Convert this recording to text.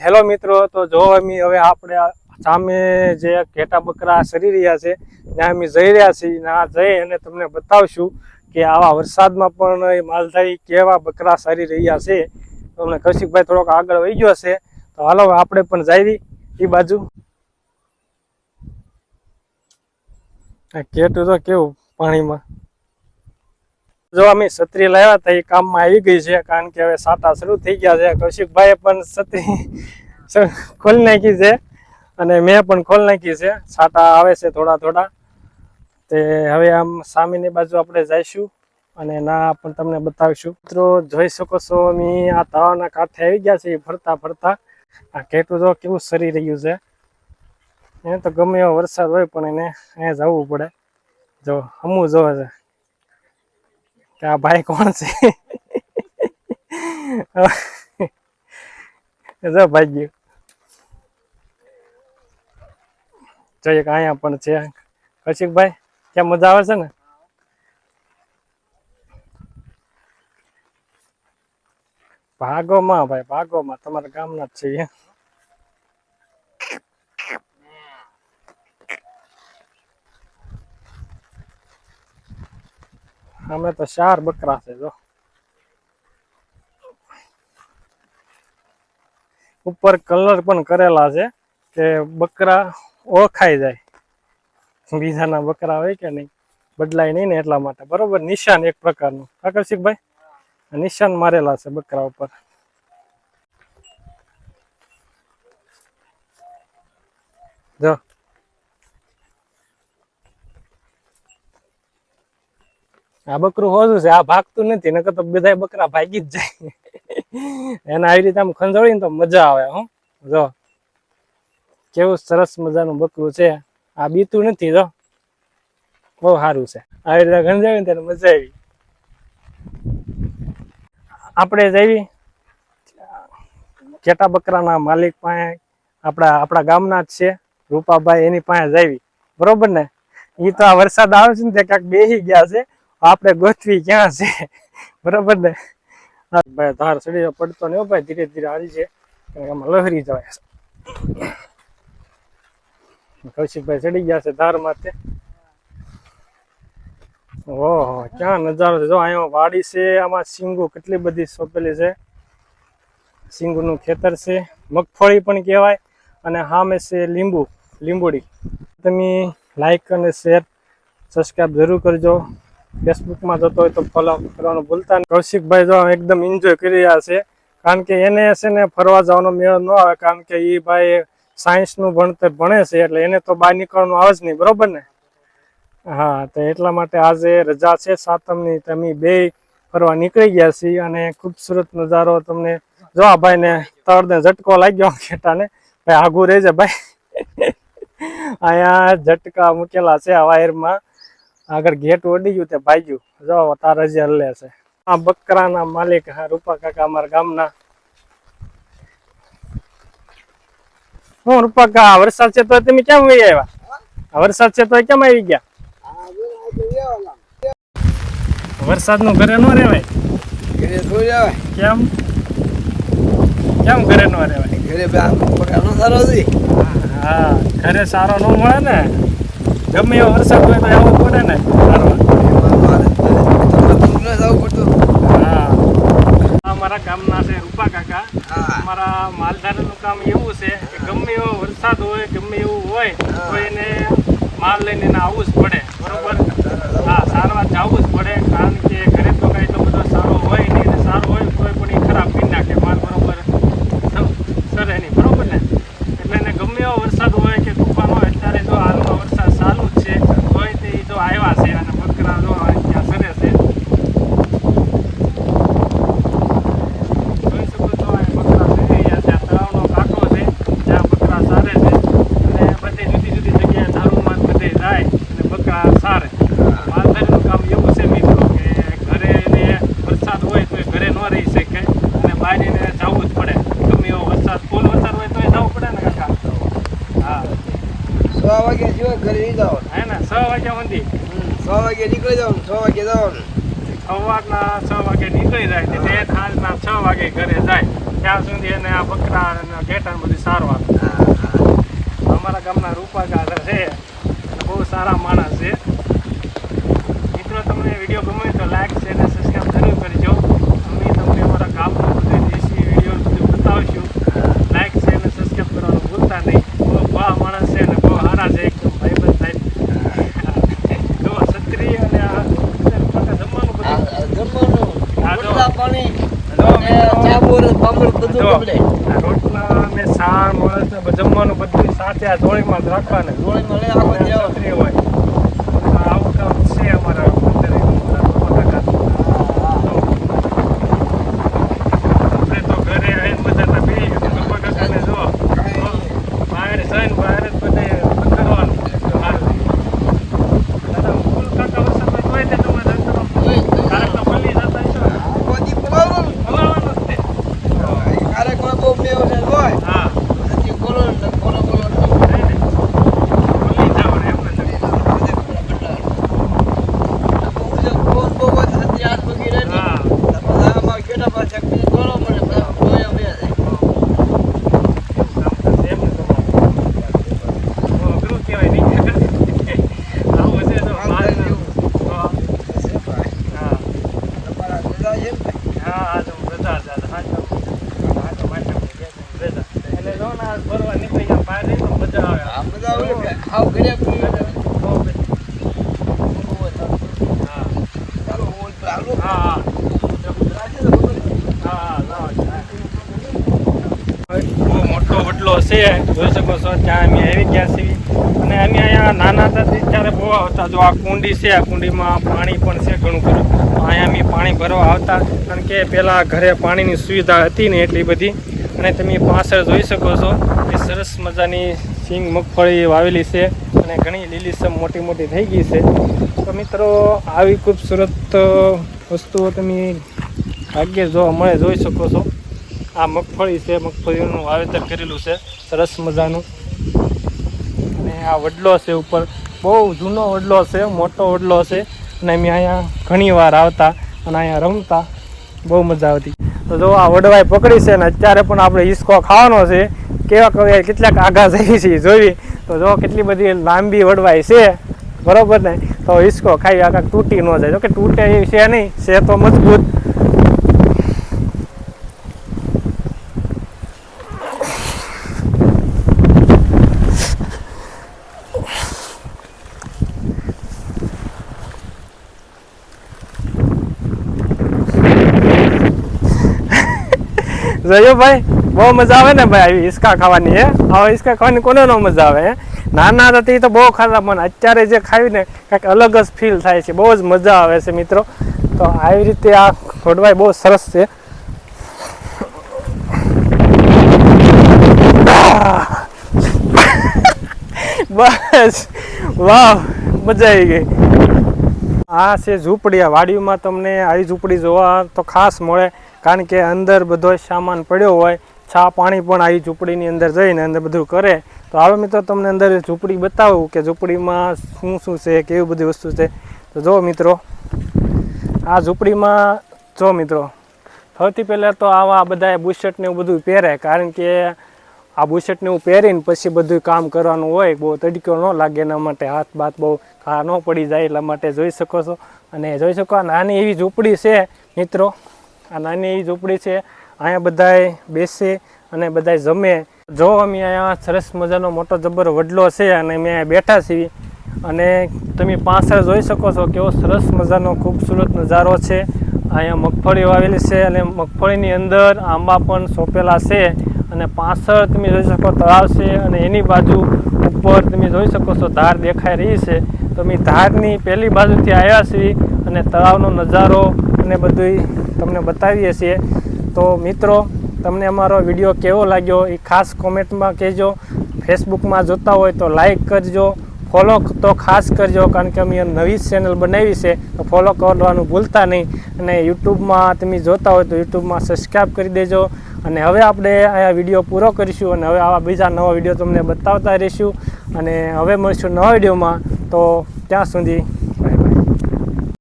Hello મિત્રો, તો જો અમે હવે આપણે સામે જે ઘેટા બકરા સરી રહ્યા છે, ત્યાં અમે જઈ રહ્યા છીએ. ના જઈ અને તમને બતાવશું કે આવા વરસાદમાં પણ એ માલધારી કેવા બકરા સરી રહ્યા છે. તમને કૌશિકભાઈ થોડોક આગળ વહી ગયો છે તો હાલો આપણે પણ જાવી એ બાજુ. કેટું તો કેવું પાણીમાં? જો અમે છત્રી લાવ્યા હતા, એ કામમાં આવી ગઈ છે, કારણ કે હવે સાટા શરૂ થઈ ગયા છે. કૌશિકભાઈએ પણ છત્રી ખોલી નાખી છે અને મેં પણ ખોલી નાખી છે. સાટા આવે છે થોડા થોડા. તે હવે આમ સામેની બાજુ આપણે જઈશું અને ના પણ તમને બતાવીશું. મિત્રો, જોઈ શકો છો, અમે આ તળાવના કાંઠે આવી ગયા છે ફરતા ફરતા. આ કેટું જો કેવું સરી રહ્યું છે. એ તો ગમે એવો વરસાદ હોય, પણ એને અહીંયા જવું પડે. જો, હમું જોવે છે. કે આ ભાઈ કોણ છે? જો ભાઈ ગયું જોઈએ કે અહીંયા પણ છે. કૌશિકભાઈ, ક્યાં મજા આવે છે ને? ભાગોમાં ભાઈ, ભાગોમાં. તમારા ગામના જ છે અમે તો ચાર બકરા છે, જો. ઉપર કલર પણ કરેલા છે કે બકરા ઓળખાઈ જાય. બીજાના બકરા હોય કે નહીં, બદલાય નહીં ને એટલા માટે. બરોબર? નિશાન એક પ્રકારનું. આકર્ષિકભાઈ નિશાન મારેલા છે બકરા ઉપર. જો. આ બકરું હોતું છે, આ ભાગતું નથી, નકર તો બધા બકરા ભાગી જ જાય. એને આવી રીતે આમ ખંજોળીને તો મજા આવે, હો. જો. કેવું સરસ મજાનું બકરું છે. આ બીતું નથી, જો. બહુ સારું છે. આવી રીતે ખંજાવી તેને મજા આવી. આપણે જઈ ઘેટા બકરાના માલિક પાસે આપણા આપણા ગામના જ છે. રૂપાભાઈ એની પાસે જાવી બરોબર ને? એ તો આ વરસાદ આવે છે ને, તે ક્યાંક બેસી ગયા છે. આપણે ગોથવી ક્યાં છે? બરોબર ને? ભાઈ, ધાર ચડી પડતો નહીં ભાઈ, ધીરે ધીરે હારી છે. આમાં લહેરી જવાય કૌશિકભાઈ ચડી ગયા છે ધાર માથે ઓહો, ક્યાં નજારો છે? જો, અહીંયા વાડી છે, આમાં સિંગુ કેટલી બધી સોંપેલી છે. સિંગુનું ખેતર છે, મગફળી પણ કહેવાય, અને સામે છે લીંબુ, લીંબુડી. તમે લાઈક અને શેર સબસ્ક્રાઈબ જરૂર કરજો. ફેસબુકમાં જતો હોય તો ફોલો કરવાનું ભૂલતા નહીં. કૌશિકભાઈ જો એકદમ એન્જોય કરી રહ્યા છે, કારણ કે એને છે ને ફરવા જવાનો મેળ ન આવે, કારણ કે એ ભાઈ સાયન્સનું ભણતર ભણે છે, એટલે એને તો બહાર નીકળવાનું આવે જ નહીં, બરોબર ને? હા, તો એટલા માટે આજે રજા છે સાતમની તમે બે ફરવા નીકળી ગયા છીએ અને ખૂબસૂરત નજારો તમને જો આ ભાઈને તળને ઝટકો લાગ્યો ખેટાને, ભાઈ આગું રહેજે ભાઈ. અહીંયા ઝટકા મૂકેલા છે આ વાયરમાં. આગળ ગેટ ઓડી ગયું તે ભાગ્યું. જો તાર હજી હલ્લે છે. આ બકરાના માલિક હા રૂપા કાકા અમારા ગામના. હું રૂપા કાકા વરસાદ છે તો તમે કેમ વહી આવ્યા? વરસાદ છે તો કેમ આવી ગયા? વરસાદનું ઘરે નો રેવાય ઘરે કેમ? કેમ ઘરે નો રેવાય ઘરે સારો હા ઘરે સારો નો મળે ને. ગમે એવો વરસાદ હોય તો આવવું પડે ને અમારા ગામના છે રૂપા કાકા. અમારા માલધારીનું કામ એવું છે કે ગમે એવો વરસાદ હોય ગમે એવું હોય તો એને માલ લઈને એને આવવું જ પડે. બરોબર? હા સારવાર જવું જ પડે કારણ કે ઘરે તો કાંઈ એટલો બધો સારો હોય નહીં અને સારો હોય તોય પણ એ ખરાબ કરી નાખે માલ બરોબર સ- સરે નહીં બરોબર ને એટલે એને ગમે એવો વરસાદ હોય કે તુફાન હોય અત્યારે જો હાલમાં વરસાદ ચાલુ જ છે તોય તે જો આવ્યા છે અને બકરા જો ત્યાં સરે છે જોઈ શકો છો આ બકરા સરી રહ્યા છે આ તળાવનો કાંઠો છે જ્યાં બકરા સારે છે અને બધી જુદી જુદી જગ્યાએ દારૂમાં બધે જાય અને બકરા સારે માલધારીનું કામ એવું છે મિત્રો કે ઘરે એને વરસાદ હોય તો એ ઘરે ન રહી શકે અને બહાર એને જવું જ પડે ગમે એવો વરસાદ ફૂલ વરસાદ હોય તો એ જવું પડે ને કાકા હા સો વાગે સિવાય ઘરે નહીં જવાનું. હે ને છ વાગ્યા સુધી? સો વાગે નીકળી જવાનું છ વાગે જવાનું. સવારના છ વાગે નીકળી જાય તે સાંજના છ વાગે ઘરે જાય ત્યાં સુધી એને આ બકરા અને ઘેટા બધું સારું આપે અમારા ગામના રૂપા ગાધા છે બહુ સારા માણસ છે. મિત્રો તમને વીડિયો ગમે તો લાઈક છે અને સબસ્ક્રાઈબ જરૂર કરજો અમે તમને અમારા ગામનો બધું દેશી વીડિયો બધું બતાવશું લાઈક છે અને સબસ્ક્રાઈબ કરવાનું ભૂલતા નહીં બહુ ભા માણસ છે અને બહુ સારા છે એકદમ ભાઈબંધ થાય જો છત્રી અને આ માટે જમવાનું આ બધું જમવાનું આ જો. રોટલા પાણી જો અને મિત્રો. ચાબુર બાબુર બધું જો, બગડે આ રોટલા ને શાક મળે છે જમવાનું બધું સાથે આ જ રાખવાને. રોળી મળે આખો અને દેવા છત્રી હોય આ આવું કામ છે અમારા મંદિરે, અમારા બાબા કાકા. આપણે તો ઘરે આવીને બધાના બેસી ગયા. બાબા કાકાને જો, બહાર જઈને બહાર જ બધે કરવાનું. સારું. દાદા, ફૂલ કાકા વરસાદમાં જોઈ તે તમારે અંદરો. ક્યારેક તો પલ્લી જતા હશો ને? આખો દી પલાળવાનું. બોલાવવાનું જ તે. ક્યારેક કોઈ બહુ મેવ ને હોય હા પછી બોલો ને બોલો બોલો ને નહીં, નહીં. પલ્લી જવાનું એમ ને બધે કપડાં બદલાવાનું. આખું બધું ફોન બહુ હોય તો હાથે હાથ પકડી રહે ને. હા તો પછી આમાં કેટલા પાછા બીજું દોડો મળે બધા જોયા બે જાય. એમ ને તમારે બહુ અઘરું કહેવાય નહીં આવું છે તો બહારના- હા છે ભાઈ. હા તમારા બધા છે ને હા આ તો બધા જ આ તો હા તો માટે બધા એટલે જો ને આ ફરવા નીકળી ગયા બહાર જઈએ તો મજા આવે આ બધા ઓલું કે હાવ ઘરે પડી જાય. બહુ બધી. બહુ વધારે. હા ચાલો ઓલ પર હાલો. હા હા રાખી દો બધું. હા હા લાવો. બહુ મોટો વડલો છે. જોઈ શકો છો, ત્યાં અમે આવી ગયા છીએ. અને અમે અહીંયા નાના હતા ત્યારે બહુ આવતા. જો આ કુંડી છે, આ કુંડીમાં પાણી પણ છે ઘણું ખરું અહીંયા અમે પાણી ભરવા આવતા. કારણ કે પહેલાં ઘરે પાણીની સુવિધા હતી ને એટલી બધી. અને તમે પાછળ જોઈ શકો છો, એ સરસ મજાની સિંગ મગફળી વાવેલી છે અને ઘણી લીલીસમ મોટી મોટી થઈ ગઈ છે. તો મિત્રો, આવી ખૂબસૂરત વસ્તુઓ તમે ભાગ્યે જોવા મળે જોઈ શકો છો. આ મગફળી છે મગફળીનું વાવેતર કરેલું છે, સરસ મજાનું. અને આ વડલો છે ઉપર. બહુ જૂનો વડલો છે, મોટો વડલો છે. અને અમે અહીંયા ઘણી વાર આવતા અને અહીંયા રમતા. બહુ મજા આવતી. તો જો આ વડવાઈ પકડી છે ને અત્યારે પણ આપણે હિસકો ખાવાનો છે. કેવા કવે કેટલાક આઘા થઈ છે જોઈ તો જો કેટલી બધી લાંબી વડવાઈ છે, બરોબર ને? તો હિસકો ખાઈ આખા તૂટી ન જાય. જો કે તૂટે એ છે નહીં, છે તો મજબૂત. જોયો ભાઈ? બહુ મજા આવે ને ભાઈ, આવી હિસકા ખાવાની, હે? હવે હિસકા ખાવાની કોને ન મજા આવે, હે? નાના હતા તે તો બહુ ખાતા પણ અત્યારે જે ખાવીને કંઈક અલગ જ ફીલ થાય છે, બહુ જ મજા આવે છે, મિત્રો. તો આવી રીતે આ ખોડવાઈ બહુ સરસ છે. બસ, વાહ, મજા આવી ગઈ. આ છે ઝૂંપડી આ વાડીમાં તમને આવી ઝૂંપડી જોવા તો ખાસ મળે, કારણ કે અંદર બધો સામાન પડ્યો હોય ચા પાણી પણ આવી ઝૂંપડીની અંદર જઈને અંદર બધું કરે. તો હવે મિત્રો તમને અંદર ઝૂંપડી બતાવું કે ઝૂંપડીમાં શું શું છે, કેવી બધી વસ્તુ છે. તો જો મિત્રો, આ ઝૂંપડીમાં, જો મિત્રો, સૌથી પહેલાં તો આવા બધા બુશર્ટ ને એવું બધું પહેરે, કારણ કે આ બુશર્ટને એવું પહેરીને પછી બધું કામ કરવાનું હોય, બહુ તડકો ન લાગે એના માટે, હાથ બાથ બહુ ખા ન પડી જાય એટલા માટે જોઈ શકો છો. અને જોઈ શકો આ નાની એવી ઝૂંપડી છે, મિત્રો, આ નાની એવી ઝૂંપડી છે અહીંયા બધાય બેસે અને બધાય જમે. જો અમે અહીંયા સરસ મજાનો મોટો જબર વડલો છે અને અમે અહીંયા બેઠા છીએ. અને તમે પાછળ જોઈ શકો છો કેવો સરસ મજાનો ખૂબસૂરત નજારો છે. અહીંયા મગફળી વાવેલી છે અને મગફળીની અંદર આંબા પણ સોંપેલા છે. અને પાછળ તમે જોઈ શકો તળાવ છે અને એની બાજુ ઉપર તમે જોઈ શકો છો ધાર દેખાઈ રહી છે. તો અમે ધારની પહેલી બાજુથી આવ્યા છીએ અને તળાવનો નજારો અને બધું તમને બતાવીએ છીએ. તો મિત્રો, તમને અમારો વીડિયો કેવો લાગ્યો એ ખાસ કોમેન્ટમાં કહેજો. ફેસબુકમાં જોતા હોય તો લાઈક કરજો. ફોલો તો ખાસ કરજો, કારણ કે અમે નવી ચેનલ બનાવી છે, તો ફોલો કરવાનું ભૂલતા નહીં. અને યુટ્યુબમાં તમે જોતા હોય તો યુટ્યુબમાં સબસ્ક્રાઈબ કરી દેજો. અને હવે આપણે આ વીડિયો પૂરો કરીશું અને હવે આવા બીજા નવા વીડિયો તમને બતાવતા રહીશું. અને હવે મળીશું નવા વિડીયોમાં. તો ત્યાં સુધી